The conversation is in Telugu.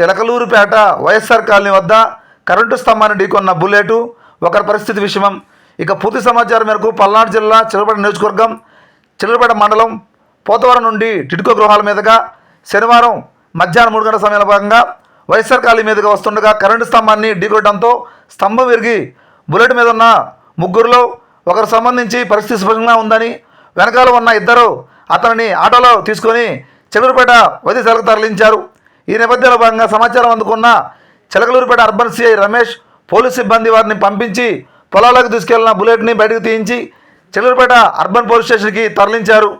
చిలకలూరుపేట వైఎస్ఆర్ కాలనీ వద్ద కరెంటు స్తంభాన్ని ఢీకొన్న బుల్లెటు ఒకరి పరిస్థితి విషయం ఇక పూర్తి సమాచారం మేరకు పల్నాడు జిల్లా చిలపేట నియోజకవర్గం చిలపడ మండలం పోతవరం నుండి టిడ్కో గృహాల మీదుగా శనివారం మధ్యాహ్నం మూడు గంటల సమయంలో భాగంగా వైఎస్ఆర్ కాలనీ మీదుగా వస్తుండగా కరెంటు స్తంభాన్ని ఢీకొట్టడంతో స్తంభం విరిగి బుల్లెట్ మీద ఉన్న ముగ్గురులో ఒకరు సంబంధించి పరిస్థితి స్పష్టంగా ఉందని వెనకాల ఉన్న ఇద్దరు అతనిని ఆటోలో తీసుకొని చెలూరుపేట వైద్యశాలకు తరలించారు. ఈ నేపథ్యంలో భాగంగా సమాచారం అందుకున్న Chilakaluripeta urban CI Ramesh police సిబ్బంది వారిని పంపించి పొలాలకు తీసుకెళ్ళిన బుల్లెట్ని బయటకు తీయించి చిలకలూరుపేట అర్బన్ పోలీస్ స్టేషన్కి తరలించారు.